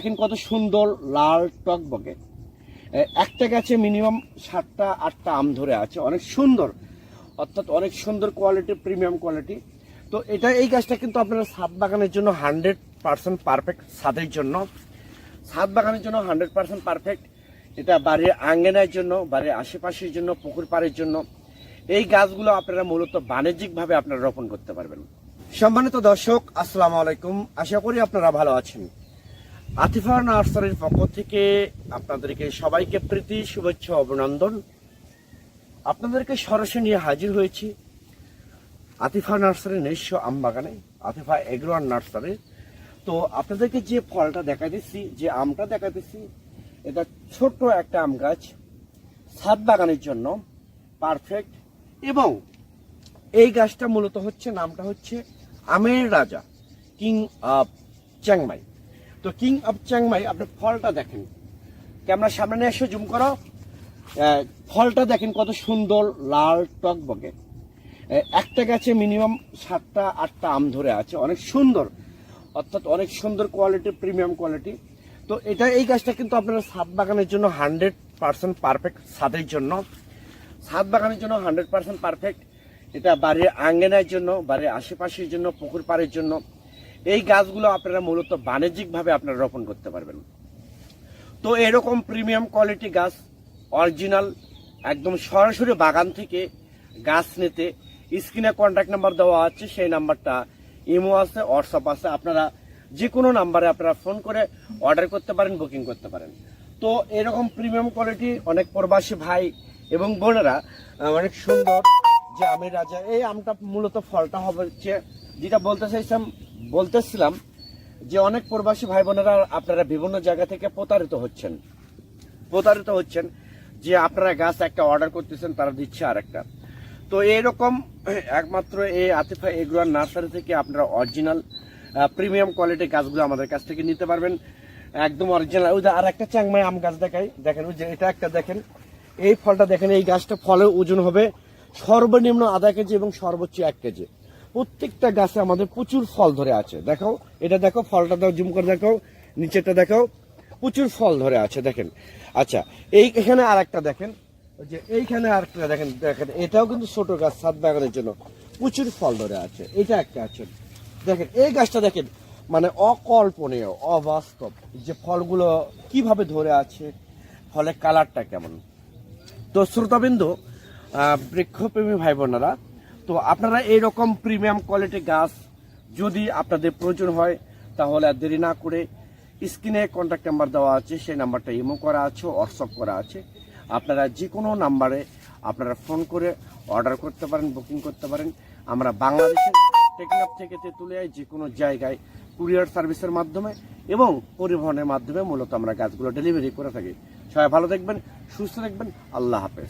দেখেন কত সুন্দর লাল টকবকে এ, একটা গাছে মিনিমাম সাতটা আটটা আম ধরে আছে অনেক সুন্দর। অর্থাৎ অনেক সুন্দর কোয়ালিটি প্রিমিয়াম কোয়ালিটি তো এটা এই গাছটা কিন্তু আপনারা ছাদ বাগানের জন্য হান্ড্রেড পার্সেন্ট পারফেক্ট ছাদের জন্য। ছাদ বাগানের জন্য হান্ড্রেড পার্সেন্ট পারফেক্ট এটা বাড়ির আঙ্গেনার জন্য বাড়ির আশেপাশের জন্য পুকুর পাড়ের জন্য। এই গাছগুলো আপনারা মূলত বাণিজ্যিকভাবে আপনারা রোপণ করতে পারবেন। সম্মানিত দর্শক আসসালামু আলাইকুম। আশা করি আপনারা ভালো আছেন। আতিফা নার্সারির পক্ষ থেকে আপনাদেরকে সবাইকে প্রীতি, শুভেচ্ছা, অভিনন্দন। আপনাদেরকে সরাসরি নিয়ে হাজির হয়েছি আতিফা নার্সারির নিজস্ব আম বাগানে আতিফা এগ্রোয়ার নার্সারি। তো আপনাদেরকে যে ফলটা দেখা দিচ্ছি যে আমটা দেখা দিচ্ছি এটা ছোট্ট একটা আম গাছ, ছাদ বাগানের জন্য পারফেক্ট এবং এই গাছটা মূলত হচ্ছে, নামটা হচ্ছে আমের রাজা কিং অফ চ্যাংমাই তো কিং অফ চ্যাংমাই আপনি ফলটা দেখেন। ক্যামেরার সামনে নিয়ে এসে জুম করো। ফলটা দেখেন কত সুন্দর লাল টকবকে আহ, একটা গাছে মিনিমাম সাতটা আটটা আম ধরে আছে। অনেক সুন্দর। অর্থাৎ অনেক সুন্দর কোয়ালিটি প্রিমিয়াম কোয়ালিটি। তো এটা এই গাছটা কিন্তু আপনারা ছাদ বাগানের জন্য হান্ড্রেড পার্সেন্ট পারফেক্ট ছাদের জন্য। ছাদ বাগানের জন্য হান্ড্রেড পার্সেন্ট পারফেক্ট। এটা বাড়ির আঙ্গেনার জন্য বাড়ির আশেপাশের জন্য পুকুর পাড়ের জন্য। এই গাছগুলো আপনারা মূলত বাণিজ্যিকভাবে আপনারা রোপণ করতে পারবেন। তো এরকম প্রিমিয়াম কোয়ালিটি গাছ অরিজিনাল একদম সরাসরি বাগান থেকে গাছ নিতে স্ক্রিনে কন্ট্যাক্ট নাম্বার দেওয়া আছে, সেই নাম্বারটা ইমো আছে হোয়াটসঅ্যাপ আছে। আপনারা যে কোনো নাম্বারে আপনারা ফোন করে অর্ডার করতে পারেন বুকিং করতে পারেন। তো এরকম প্রিমিয়াম কোয়ালিটি অনেক প্রবাসী ভাই এবং বোনেরা অনেক সুন্দর যে আমের রাজা, এই আমটা মূলত ফলটা হবে যেটা বলতে চাইছিলাম বলতেছিলাম যে অনেক প্রবাসী ভাই বোনেরা আপনারা বিভিন্ন জায়গা থেকে প্রতারিত হচ্ছেন। প্রতারিত হচ্ছেন যে আপনারা গাছ একটা অর্ডার করতেছেন, তারা দিচ্ছে আর একটা তো এরকম একমাত্র এই আতিফা এগ্রোয়ার নার্সারি থেকে আপনারা অরিজিনাল প্রিমিয়াম কোয়ালিটির গাছগুলো আমাদের কাছ থেকে নিতে পারবেন। একদম অরিজিনাল ওই আর একটা চাংমাই আম গাছ দেখাই। দেখেন, ওই যে এটা একটা দেখেন। এই ফলটা দেখেন, এই গাছটা ফলের ওজন হবে সর্বনিম্ন আধা কেজি এবং সর্বোচ্চ এক কেজি। প্রত্যেকটা গাছে আমাদের প্রচুর ফল ধরে আছে। দেখো এটা দেখো ফলটা দাও জুম করে দেখো নিচেরটা দেখো প্রচুর ফল ধরে আছে, দেখেন। আচ্ছা এই এখানে আর একটা দেখেন যে এইখানে আর একটা দেখেন দেখেন, এটাও কিন্তু ছোট গাছ, সাত বাগানের জন্য প্রচুর ফল ধরে আছে, এটা একটা আছে। দেখেন, এই গাছটা দেখেন মানে অকল্পনীয়, অবাস্তব, যে ফলগুলো কীভাবে ধরে আছে, ফলের কালারটা কেমন। তো শ্রোতাবিন্দু বৃক্ষপ্রেমী ভাই বোনেরা তো আপনারা এইরকম প্রিমিয়াম কোয়ালিটি গাছ যদি আপনাদের প্রয়োজন হয়, তাহলে আর দেরি না করে স্ক্রিনে কন্ট্যাক্ট নাম্বার দেওয়া আছে, সেই নাম্বারটা ইমো করা আছে হোয়াটসঅ্যাপ করা আছে। আপনারা যে কোনো নাম্বারে আপনারা ফোন করে অর্ডার করতে পারেন বুকিং করতে পারেন। আমরা বাংলাদেশের টেকনাফ থেকে তুলে তেঁতুলিয়ায় যে কোনো জায়গায় কুরিয়ার সার্ভিসের মাধ্যমে এবং পরিবহনের মাধ্যমে মূলত আমরা গাছগুলো ডেলিভারি করে থাকি। সবাই ভালো দেখবেন সুস্থ থাকবেন, আল্লাহ হাফেজ।